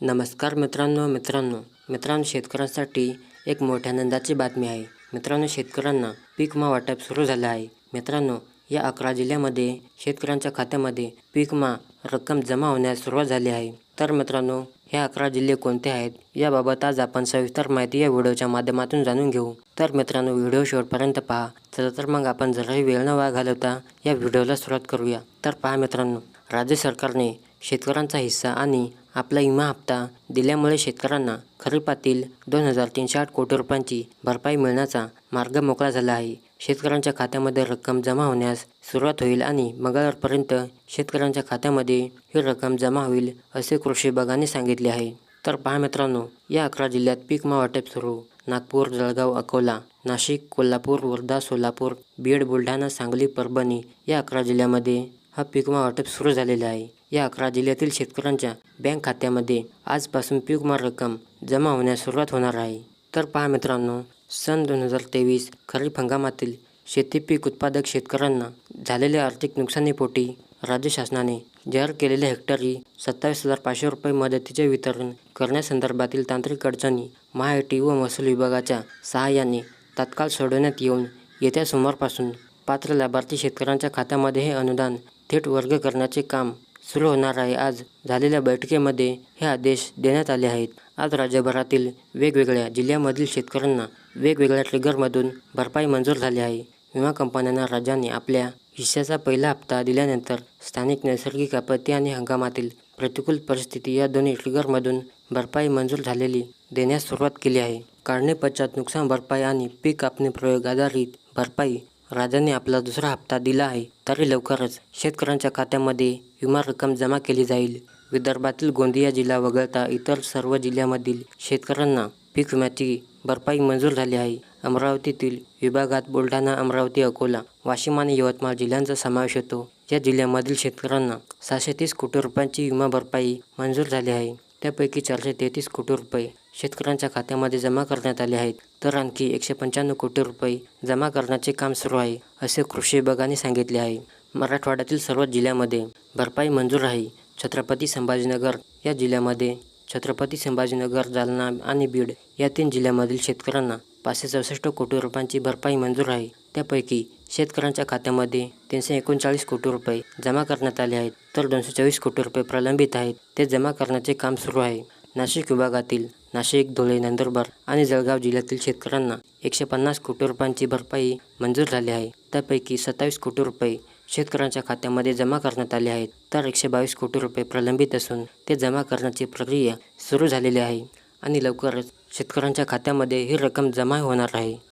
नमस्कार मित्रांनो मित्रांनो. मित्रांनो शेतकऱ्यांसाठी एक मोठ्या आनंदाची बातमी आहे. मित्रांनो शेतकऱ्यांना पीक विमा वाटप सुरू झालं आहे. मित्रांनो या अकरा जिल्ह्यामध्ये शेतकऱ्यांच्या खात्यामध्ये पीक विमा रक्कम जमा होण्यास सुरुवात झाली आहे. तर मित्रांनो हे अकरा जिल्हे कोणते आहेत? याबाबत आज आपण सविस्तर माहिती या व्हिडिओच्या माध्यमातून जाणून घेऊ. तर मित्रांनो व्हिडिओ शेवटपर्यंत पहा. चला तर मग आपण जराही वेळ न वा घालवता या व्हिडिओला सुरुवात करूया. तर पहा मित्रांनो राज्य सरकारने शेतकऱ्यांचा हिस्सा आणि आपला विमा हप्ता दिल्यामुळे शेतकऱ्यांना खरीपातील दोन हजार तीनशे आठ कोटी रुपयांची भरपाई मिळण्याचा मार्ग मोकळा झाला आहे. शेतकऱ्यांच्या खात्यामध्ये रक्कम जमा होण्यास सुरुवात होईल आणि मंगळवारपर्यंत शेतकऱ्यांच्या खात्यामध्ये ही रक्कम जमा होईल असे कृषी विभागाने सांगितले आहे. तर पहा मित्रांनो या अकरा जिल्ह्यात पीक वाटप सुरू. नागपूर जळगाव अकोला नाशिक कोल्हापूर वर्धा सोलापूर बीड बुलढाणा सांगली परभणी या अकरा जिल्ह्यामध्ये हा पीक वाटप सुरू झालेला आहे. या अकरा जिल्ह्यातील शेतकऱ्यांच्या बँक खात्यामध्ये आजपासून पीक विमा रक्कम जमा होण्यास सुरुवात होणार आहे. तर पहा मित्रांनो सन दोन हजार तेवीस खरीप हंगामातील शेती पीक उत्पादक शेतकऱ्यांना झालेल्या आर्थिक नुकसानीपोटी राज्य शासनाने जाहीर केलेल्या हेक्टरी सत्तावीस हजार पाचशे रुपये मदतीचे वितरण करण्यासंदर्भातील तांत्रिक अडचणी महाआयटी व महसूल विभागाच्या सहाय्याने तात्काळ सोडवण्यात येऊन येत्या सोमवारपासून पात्र लाभार्थी शेतकऱ्यांच्या खात्यामध्ये हे अनुदान थेट वर्ग करण्याचे काम सुरू होणार आहे. आज झालेल्या बैठकीमध्ये हे आदेश देण्यात आले आहेत. आज राज्यभरातील वेगवेगळ्या जिल्ह्यामधील शेतकऱ्यांना वेगवेगळ्या ट्रिगरमधून भरपाई मंजूर झाली आहे. विमा कंपन्यांना राज्याने आपल्या हिश्श्याचा पहिला हप्ता दिल्यानंतर स्थानिक नैसर्गिक आपत्ती आणि हंगामातील प्रतिकूल परिस्थिती या दोन्ही ट्रिगरमधून भरपाई मंजूर झालेली देण्यास सुरुवात केली आहे. काढणीपश्चात नुकसान भरपाई आणि पीक कापणी प्रयोग आधारित भरपाई राजाने आपला दुसरा हप्ता दिला आहे तरी लवकरच शेतकऱ्यांच्या खात्यामध्ये विमा रक्कम जमा केली जाईल. विदर्भातील गोंदिया जिल्हा वगळता इतर सर्व जिल्ह्यामधील शेतकऱ्यांना पीक विम्याची भरपाई मंजूर झाली आहे. अमरावतीतील विभागात बुलढाणा अमरावती अकोला वाशिम आणि यवतमाळ जिल्ह्यांचा समावेश होतो. या जिल्ह्यामधील शेतकऱ्यांना सहाशे तीस कोटी रुपयांची विमा भरपाई मंजूर झाली आहे. त्यापैकी चारशे तेहतीस कोटी रुपये शेतकऱ्यांच्या खात्यामध्ये जमा करण्यात आले आहेत. तर आणखी एकशे पंच्याण्णव कोटी रुपये जमा करण्याचे काम सुरू आहे असे कृषी विभागाने सांगितले आहे. मराठवाड्यातील सर्व जिल्ह्यामध्ये भरपाई मंजूर आहे. छत्रपती संभाजीनगर या जिल्ह्यामध्ये छत्रपती संभाजीनगर जालना आणि बीड या तीन जिल्ह्यामधील शेतकऱ्यांना पाचशे चौसष्ट कोटी रुपयांची भरपाई मंजूर आहे. त्यापैकी शेतकऱ्यांच्या खात्यामध्ये तीनशे एकोणचाळीस कोटी रुपये जमा करण्यात आले आहेत. तर दोनशे चोवीस कोटी रुपये प्रलंबित आहेत. ते जमा करण्याचे काम सुरू आहे. नाशिक विभागातील नाशिक धुळे नंदुरबार आणि जळगाव जिल्ह्यातील शेतकऱ्यांना एकशे पन्नास कोटी रुपयांची भरपाई मंजूर झाली आहे. त्यापैकी सत्तावीस कोटी रुपये शेतकऱ्यांच्या खात्यामध्ये जमा करण्यात आले आहेत. तर एकशे बावीस कोटी रुपये प्रलंबित असून ते जमा करण्याची प्रक्रिया सुरू झालेली आहे आणि लवकरच शेतकऱ्यांच्या खात्यामध्ये ही रक्कम जमा होणार आहे.